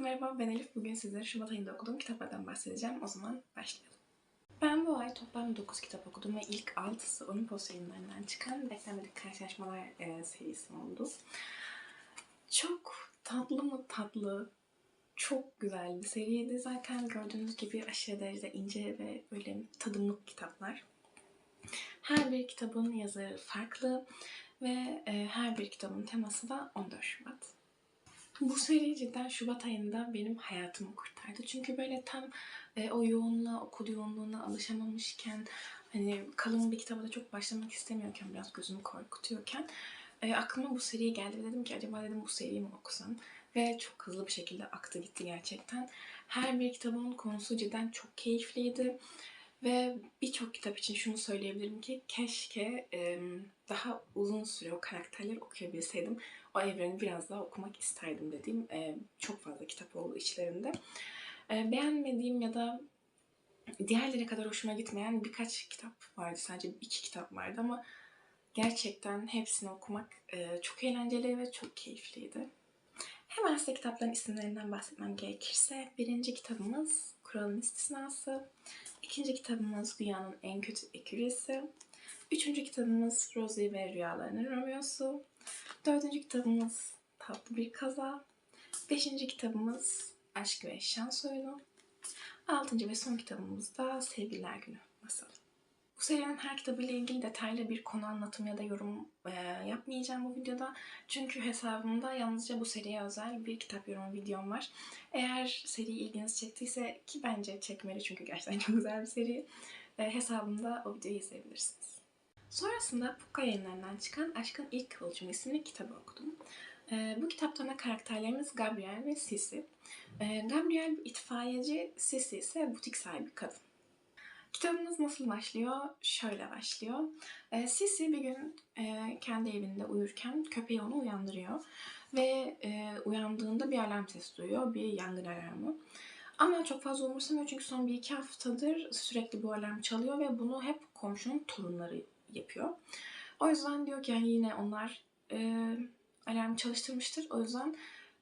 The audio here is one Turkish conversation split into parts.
Merhaba, ben Elif. Bugün sizlere Şubat ayında okuduğum kitaplardan bahsedeceğim. O zaman başlayalım. Ben bu ay toplam 9 kitap okudum ve ilk 6'sı Olympus yayınlarından çıkan Beklenmedik Karşılaşmalar e, serisi oldu. Çok tatlı mı tatlı, çok güzel bir seriydi. Zaten gördüğünüz gibi aşırı derecede ince ve böyle tadımlık kitaplar. Her bir kitabın yazarı farklı ve e, her bir kitabın teması da 14 Şubat. Bu seri cidden Şubat ayında benim hayatımı kurtardı. Çünkü böyle tam e, o yoğunluğa, okul yoğunluğuna alışamamışken, hani kalın bir kitaba da çok başlamak istemiyorken, biraz gözümü korkutuyorken e, aklıma bu seriye geldi ve dedim ki acaba dedim bu seriyi mi okusam? Ve çok hızlı bir şekilde aktı gitti gerçekten. Her bir kitabın konusu cidden çok keyifliydi. Ve birçok kitap için şunu söyleyebilirim ki keşke e, daha uzun süre o karakterleri okuyabilseydim. O evreni biraz daha okumak isterdim dediğim e, çok fazla kitap oldu içlerinde. E, beğenmediğim ya da diğerleri kadar hoşuma gitmeyen birkaç kitap vardı. Sadece iki kitap vardı ama gerçekten hepsini okumak e, çok eğlenceli ve çok keyifliydi. Hemen size kitapların isimlerinden bahsetmem gerekirse birinci kitabımız Kuralın İstisnası, ikinci kitabımız Dünyanın En Kötü Ekürisi, üçüncü kitabımız Rosie ve Rüyalarının Romeo'su, dördüncü kitabımız Tatlı Bir Kaza, beşinci kitabımız Aşk ve Şans Oyunu, altıncı ve son kitabımız da Sevgililer Günü Masalı. Bu serinin her kitabıyla ilgili detaylı bir konu anlatımı ya da yorum e, yapmayacağım bu videoda. Çünkü hesabımda yalnızca bu seriye özel bir kitap yorum videom var. Eğer seri ilginizi çektiyse ki bence çekmeli çünkü gerçekten çok güzel bir seri. E, hesabımda o videoyu izleyebilirsiniz. Sonrasında Pukka yayınlarından çıkan Aşkın İlk Kıvılcım isimli kitabı okudum. E, bu kitapta ana karakterlerimiz Gabriel ve Sisi. E, Gabriel bir itfaiyeci, Sisi ise butik sahibi kadın. Kitabımız nasıl başlıyor? Şöyle başlıyor. E, Sisi bir gün e, kendi evinde uyurken köpeği onu uyandırıyor. Ve e, uyandığında bir alarm sesi duyuyor. Bir yangın alarmı. Ama çok fazla umursamıyor çünkü son bir iki haftadır sürekli bu alarm çalıyor ve bunu hep komşunun torunları yapıyor. O yüzden diyor ki yani yine onlar e, alarmı çalıştırmıştır. O yüzden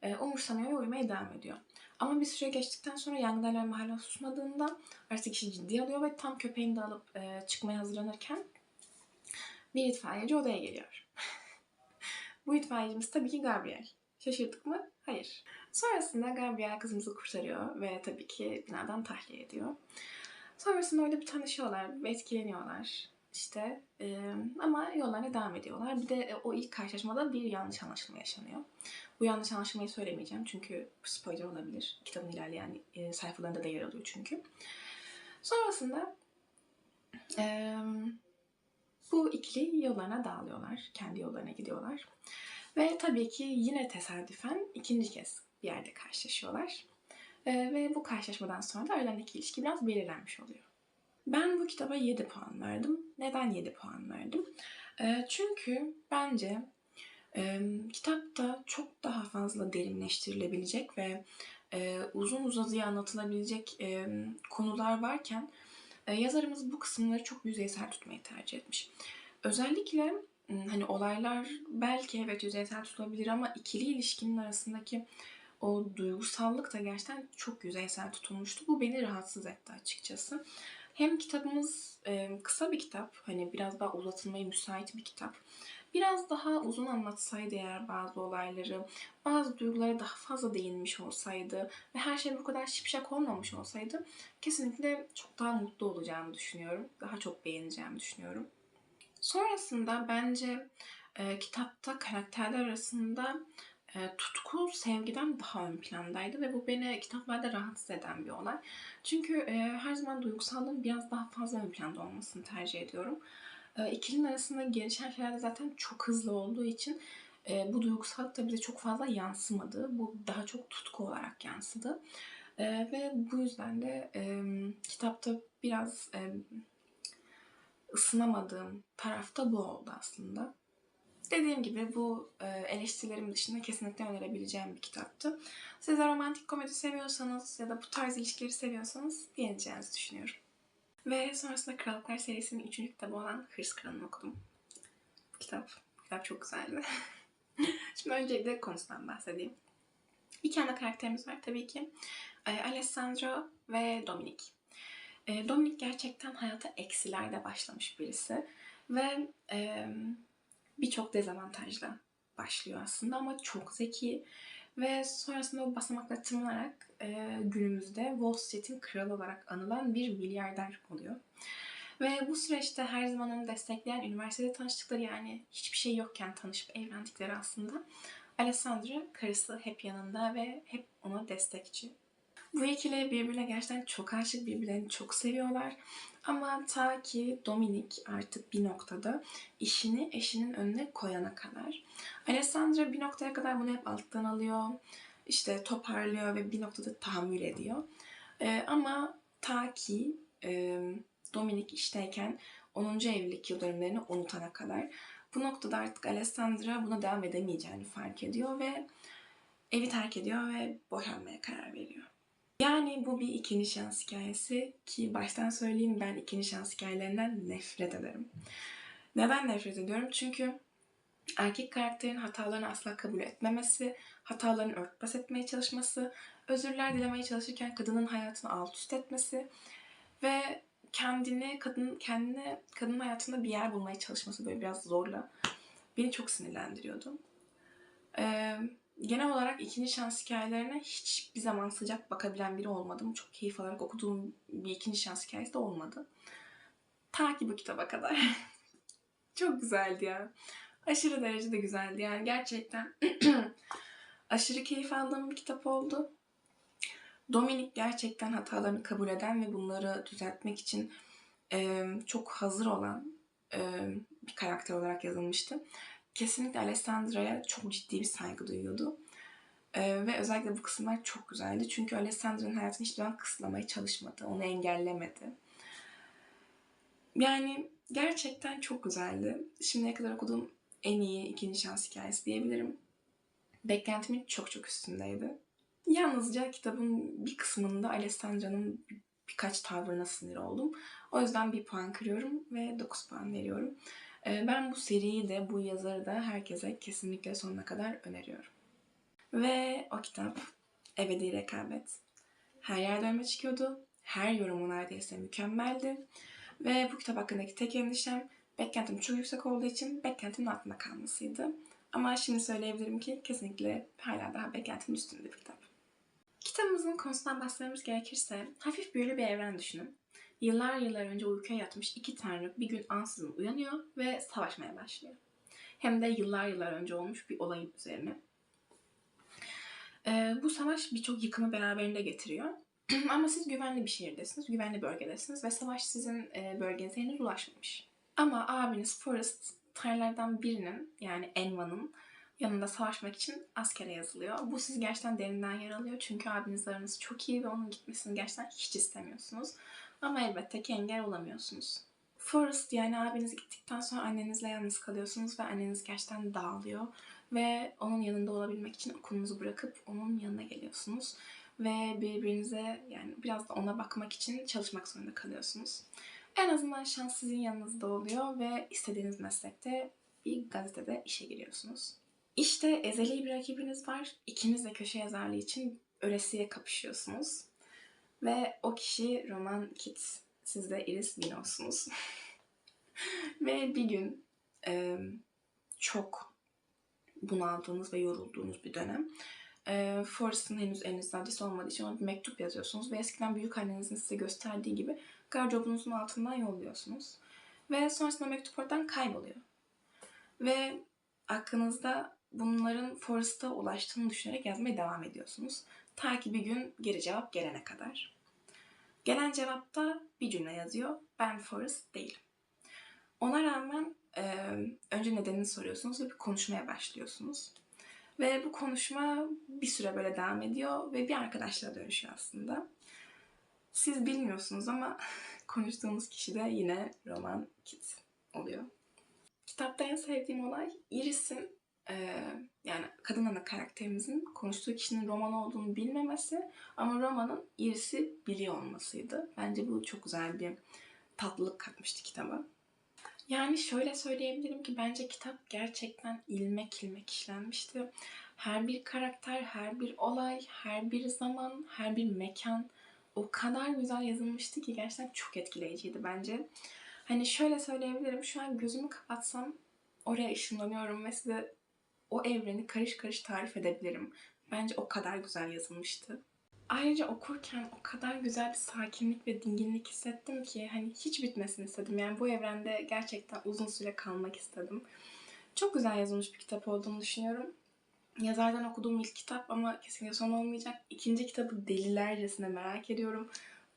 e, umursamıyor ve uyumaya devam ediyor. Ama bir süre geçtikten sonra yangın alarmı hala susmadığında artık işi ciddi alıyor ve tam köpeğini de alıp e, çıkmaya hazırlanırken bir itfaiyeci odaya geliyor. Bu itfaiyecimiz tabii ki Gabriel. Şaşırdık mı? Hayır. Sonrasında Gabriel kızımızı kurtarıyor ve tabii ki binadan tahliye ediyor. Sonrasında öyle bir tanışıyorlar ve etkileniyorlar. İşte e, ama yollarına devam ediyorlar. Bir de e, o ilk karşılaşmada bir yanlış anlaşılma yaşanıyor. Bu yanlış anlaşılmayı söylemeyeceğim çünkü spoiler olabilir. Kitabın ilerleyen e, sayfalarında da yer alıyor çünkü. Sonrasında e, bu ikili yollarına dağılıyorlar. Kendi yollarına gidiyorlar. Ve tabii ki yine tesadüfen ikinci kez bir yerde karşılaşıyorlar. E, ve bu karşılaşmadan sonra da aralarındaki ilişki biraz belirlenmiş oluyor. Ben bu kitaba 7 puan verdim. Neden 7 puan verdim? E, çünkü bence kitapta çok daha fazla derinleştirilebilecek ve uzun uzadıya anlatılabilecek konular varken yazarımız bu kısımları çok yüzeysel tutmayı tercih etmiş. Özellikle hani olaylar belki evet yüzeysel tutulabilir ama ikili ilişkinin arasındaki o duygusallık da gerçekten çok yüzeysel tutulmuştu. Bu beni rahatsız etti açıkçası. Hem kitabımız kısa bir kitap, hani biraz daha uzatılmaya müsait bir kitap. Biraz daha uzun anlatsaydı eğer bazı olayları, bazı duygulara daha fazla değinmiş olsaydı ve her şey bu kadar şipşak olmamış olsaydı kesinlikle çok daha mutlu olacağımı düşünüyorum. Daha çok beğeneceğimi düşünüyorum. Sonrasında bence e, kitapta karakterler arasında tutku sevgiden daha ön plandaydı ve bu beni kitaplarda rahatsız eden bir olay. Çünkü her zaman duygusallığın biraz daha fazla ön planda olmasını tercih ediyorum. İkilinin arasında gelişen şeyler de zaten çok hızlı olduğu için bu duygusallık da bize çok fazla yansımadı. Bu daha çok tutku olarak yansıdı. Ve bu yüzden de kitapta biraz ısınamadığım tarafta bu oldu aslında. Dediğim gibi bu e, eleştirilerim dışında kesinlikle önerebileceğim bir kitaptı. Siz romantik komedi seviyorsanız ya da bu tarz ilişkileri seviyorsanız beğeneceğinizi düşünüyorum. Ve sonrasında Krallıklar serisinin üçüncü kitabı olan Hırs Kralı'nı okudum. Bu kitap, bu kitap çok güzeldi. Şimdi öncelikle konusundan bahsedeyim. İki ana karakterimiz var tabii ki. Ee, Alessandro ve Dominic. Ee, Dominic gerçekten hayata eksilerde başlamış birisi. Ve e, birçok dezavantajla başlıyor aslında ama çok zeki. Ve sonrasında o basamakla tırmanarak e, günümüzde Wall Street'in kralı olarak anılan bir milyarder oluyor. Ve bu süreçte her zaman onu destekleyen üniversitede tanıştıkları yani hiçbir şey yokken tanışıp evlendikleri aslında Alessandra karısı hep yanında ve hep ona destekçi. Bu ikili birbirine gerçekten çok aşık, birbirlerini çok seviyorlar. Ama ta ki Dominic artık bir noktada işini eşinin önüne koyana kadar. Alessandra bir noktaya kadar bunu hep alttan alıyor. işte toparlıyor ve bir noktada tahammül ediyor. Ee, ama ta ki e, Dominic işteyken 10. evlilik yıl dönümlerini unutana kadar. Bu noktada artık Alessandra buna devam edemeyeceğini fark ediyor ve evi terk ediyor ve boşanmaya karar veriyor. Yani bu bir ikinci şans hikayesi ki baştan söyleyeyim ben ikinci şans hikayelerinden nefret ederim. Neden nefret ediyorum? Çünkü erkek karakterin hatalarını asla kabul etmemesi, hatalarını örtbas etmeye çalışması, özürler dilemeye çalışırken kadının hayatını alt üst etmesi ve kendini kadın kendine kadın hayatında bir yer bulmaya çalışması böyle biraz zorla beni çok sinirlendiriyordu. Ee, genel olarak ikinci şans hikayelerine hiçbir zaman sıcak bakabilen biri olmadım. Çok keyif alarak okuduğum bir ikinci şans hikayesi de olmadı. Ta ki bu kitaba kadar. çok güzeldi ya. Aşırı derecede güzeldi yani gerçekten aşırı keyif aldığım bir kitap oldu. Dominik gerçekten hatalarını kabul eden ve bunları düzeltmek için e, çok hazır olan e, bir karakter olarak yazılmıştı. Kesinlikle Alessandra'ya çok ciddi bir saygı duyuyordu. E, ve özellikle bu kısımlar çok güzeldi. Çünkü Alessandra'nın hayatını hiçbir zaman kısıtlamaya çalışmadı. Onu engellemedi. Yani gerçekten çok güzeldi. Şimdiye kadar okuduğum en iyi ikinci şans hikayesi diyebilirim. Beklentimin çok çok üstündeydi. Yalnızca kitabın bir kısmında Alessandra'nın birkaç tavrına sinir oldum. O yüzden bir puan kırıyorum ve 9 puan veriyorum. Ee, ben bu seriyi de, bu yazarı da herkese kesinlikle sonuna kadar öneriyorum. Ve o kitap Ebedi Rekabet. Her yerde önüme çıkıyordu. Her yorumu neredeyse mükemmeldi. Ve bu kitap hakkındaki tek endişem beklentim çok yüksek olduğu için beklentimin altında kalmasıydı. Ama şimdi söyleyebilirim ki kesinlikle hala daha beklentimin üstünde bir kitap. Kitabımızın konusundan bahsetmemiz gerekirse hafif büyülü bir evren düşünün. Yıllar yıllar önce uykuya yatmış iki tanrı bir gün ansızın uyanıyor ve savaşmaya başlıyor. Hem de yıllar yıllar önce olmuş bir olayın üzerine. Ee, bu savaş birçok yıkımı beraberinde getiriyor. Ama siz güvenli bir şehirdesiniz, güvenli bölgedesiniz ve savaş sizin e, bölgenize henüz ulaşmamış. Ama abiniz Forrest tanrılardan birinin yani Enva'nın yanında savaşmak için askere yazılıyor. Bu sizi gerçekten derinden yaralıyor çünkü abinizle aranız çok iyi ve onun gitmesini gerçekten hiç istemiyorsunuz. Ama elbette ki engel olamıyorsunuz. Forrest yani abiniz gittikten sonra annenizle yalnız kalıyorsunuz ve anneniz gerçekten dağılıyor. Ve onun yanında olabilmek için okulunuzu bırakıp onun yanına geliyorsunuz. Ve birbirinize yani biraz da ona bakmak için çalışmak zorunda kalıyorsunuz. En azından şans sizin yanınızda oluyor ve istediğiniz meslekte bir gazetede işe giriyorsunuz. İşte ezeli bir rakibiniz var. İkiniz de köşe yazarlığı için ölesiye kapışıyorsunuz. Ve o kişi Roman Kit. Siz de Iris Minos'sunuz. ve bir gün e, çok bunaldığınız ve yorulduğunuz bir dönem. E, Forrest'ın henüz elinizde adresi olmadığı için ona bir mektup yazıyorsunuz. Ve eskiden büyük annenizin size gösterdiği gibi gardırobunuzun altından yolluyorsunuz. Ve sonrasında mektup oradan kayboluyor. Ve aklınızda bunların Forrest'a ulaştığını düşünerek yazmaya devam ediyorsunuz. Ta ki bir gün geri cevap gelene kadar. Gelen cevapta bir cümle yazıyor. Ben Forrest değilim. Ona rağmen e, önce nedenini soruyorsunuz ve bir konuşmaya başlıyorsunuz. Ve bu konuşma bir süre böyle devam ediyor ve bir arkadaşlığa dönüşüyor aslında. Siz bilmiyorsunuz ama konuştuğunuz kişi de yine Roman Kit oluyor. Kitapta en sevdiğim olay Iris'in e, yani kadın ana karakterimizin konuştuğu kişinin roman olduğunu bilmemesi ama romanın Iris'i biliyor olmasıydı. Bence bu çok güzel bir tatlılık katmıştı kitaba. Yani şöyle söyleyebilirim ki bence kitap gerçekten ilmek ilmek işlenmişti. Her bir karakter, her bir olay, her bir zaman, her bir mekan o kadar güzel yazılmıştı ki gerçekten çok etkileyiciydi bence. Hani şöyle söyleyebilirim. Şu an gözümü kapatsam oraya ışınlanıyorum ve size o evreni karış karış tarif edebilirim. Bence o kadar güzel yazılmıştı. Ayrıca okurken o kadar güzel bir sakinlik ve dinginlik hissettim ki hani hiç bitmesini istedim. Yani bu evrende gerçekten uzun süre kalmak istedim. Çok güzel yazılmış bir kitap olduğunu düşünüyorum. Yazardan okuduğum ilk kitap ama kesinlikle son olmayacak. İkinci kitabı delilercesine merak ediyorum.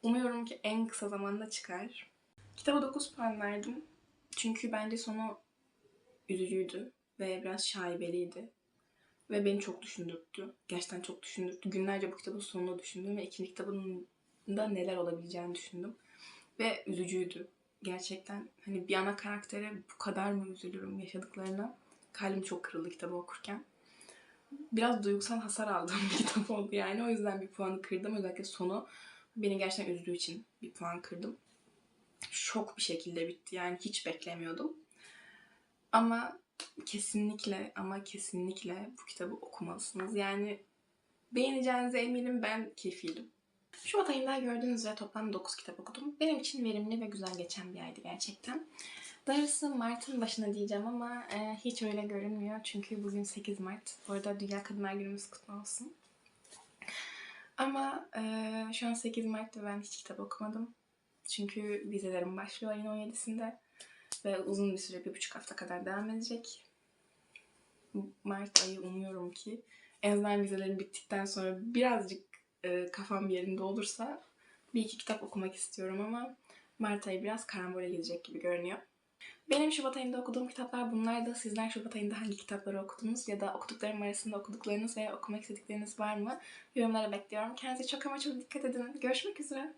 Umuyorum ki en kısa zamanda çıkar. Kitaba 9 puan verdim. Çünkü bence sonu üzücüydü ve biraz şaibeliydi. Ve beni çok düşündürttü. Gerçekten çok düşündürttü. Günlerce bu kitabın sonunu düşündüm ve ikinci kitabın da neler olabileceğini düşündüm. Ve üzücüydü. Gerçekten hani bir ana karaktere bu kadar mı üzülürüm yaşadıklarına. Kalbim çok kırıldı kitabı okurken. Biraz duygusal hasar aldığım bir kitap oldu yani. O yüzden bir puanı kırdım. Özellikle sonu beni gerçekten üzdüğü için bir puan kırdım. Şok bir şekilde bitti. Yani hiç beklemiyordum. Ama kesinlikle ama kesinlikle bu kitabı okumalısınız. Yani beğeneceğinize eminim ben keyifliydim. Şubat ayında gördüğünüz üzere toplam 9 kitap okudum. Benim için verimli ve güzel geçen bir aydı gerçekten. Darısı Mart'ın başına diyeceğim ama e, hiç öyle görünmüyor. Çünkü bugün 8 Mart. Bu arada Dünya Kadınlar Günümüz kutlu olsun. Ama e, şu an 8 Mart ve ben hiç kitap okumadım. Çünkü vizelerim başlıyor ayın 17'sinde. Ve uzun bir süre, bir buçuk hafta kadar devam edecek. Mart ayı umuyorum ki en azından vizelerim bittikten sonra birazcık e, kafam yerinde olursa bir iki kitap okumak istiyorum ama Mart ayı biraz karambole gidecek gibi görünüyor. Benim Şubat ayında okuduğum kitaplar bunlardı. Sizler Şubat ayında hangi kitapları okudunuz ya da okuduklarım arasında okuduklarınız veya okumak istedikleriniz var mı? Yorumlara bekliyorum. Kendinize çok ama çok dikkat edin. Görüşmek üzere.